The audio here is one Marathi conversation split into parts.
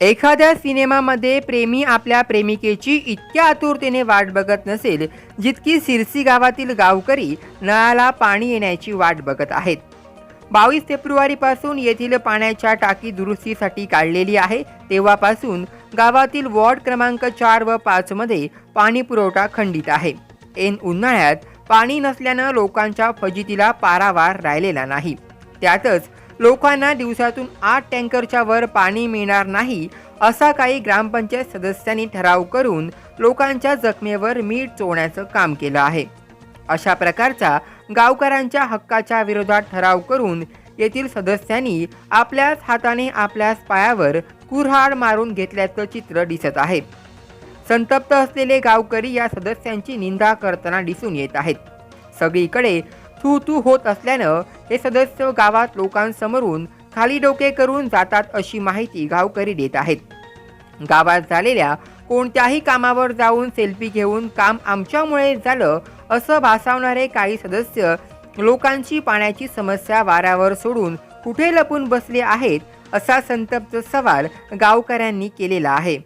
एखाद्या सिनेमामध्ये प्रेमी आपल्या प्रेमिकेची इतक्या आतुरतेने वाट बघत नसेल जितकी सिरसी गावातील गावकरी नळाला पाणी येण्याची वाट बघत आहेत. बावीस फेब्रुवारीपासून येथील पाण्याच्या टाकी दुरुस्तीसाठी काढलेली आहे. तेव्हापासून गावातील वॉर्ड क्रमांक चार व पाचमध्ये पाणी पुरवठा खंडित आहे. ऐन उन्हाळ्यात पाणी नसल्यानं लोकांच्या फजितीला पारावार राहिलेला नाही. त्यातच लोकांना दिवसातून आठ टँकरच्या वर पाणी मिळणार नाही असा काही ग्रामपंचायत सदस्यांनी ठराव करून लोकांच्या जखमेवर मीठ चोळण्याचं काम केलं आहे. अशा प्रकारचा गावकऱ्यांच्या हक्काच्या विरोधात ठराव करून येथील सदस्यांनी आपल्याच हाताने आपल्याच पायावर कुऱ्हाड मारून घेतल्याचं चित्र दिसत आहे. संतप्त असलेले गावकरी या सदस्यांची निंदा करताना दिसून येत आहेत. सगळीकडे थू थू होत असल्यानं हे सदस्य गावात लोकांसमोरून खाली डोके करून जातात अशी माहिती गावकरी देत आहेत. गावात झालेल्या कोणत्याही कामावर जाऊन सेल्फी घेऊन काम आमच्यामुळे झालं असं भासावणारे काही सदस्य लोकांची पाण्याची समस्या वाऱ्यावर सोडून कुठे लपून बसले आहेत असा संतप्त सवाल गावकऱ्यांनी केलेला आहे.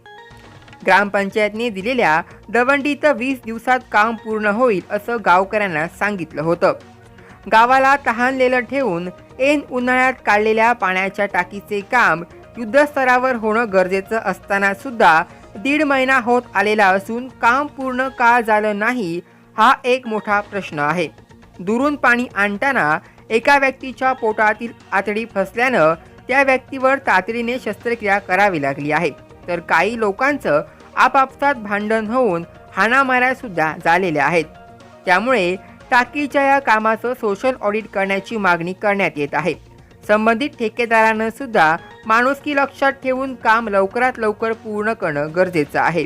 ग्रामपंचायतने दिलेल्या दवंडीत वीस दिवसात काम पूर्ण होईल असं गावकऱ्यांना सांगितलं होतं. गावाला तहानलेलं ठेवून ऐन उन्हाळ्यात काढलेल्या पाण्याच्या टाकीचे काम युद्धस्तरावर होणं गरजेचं असताना सुद्धा दीड महिना होत आलेला असून काम पूर्ण का झालं नाही हा एक मोठा प्रश्न आहे. दुरून पाणी आणताना एका व्यक्तीच्या पोटातील आतडी फसल्यानं त्या व्यक्तीवर तातडीने शस्त्रक्रिया करावी लागली आहे. तर काही लोकांचं आपापसात भांडण होऊन हाणामाऱ्यासुद्धा झालेल्या आहेत. त्यामुळे टाकीच्या या कामाचं सोशल ऑडिट करण्याची मागणी करण्यात येत आहे. संबंधित ठेकेदारानं सुद्धा माणुसकी लक्षात ठेवून काम लवकरात लवकर पूर्ण करणं गरजेचं आहे.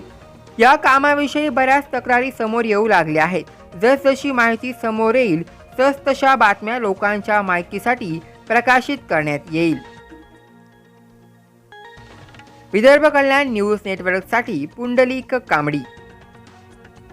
या कामाविषयी बऱ्याच तक्रारी समोर येऊ लागल्या आहेत. जसजशी माहिती समोर येईल तसतशा बातम्या लोकांच्या माहितीसाठी प्रकाशित करण्यात येईल. विदर्भ कल्याण न्यूज नेटवर्कसाठी पुंडलिक कांबडी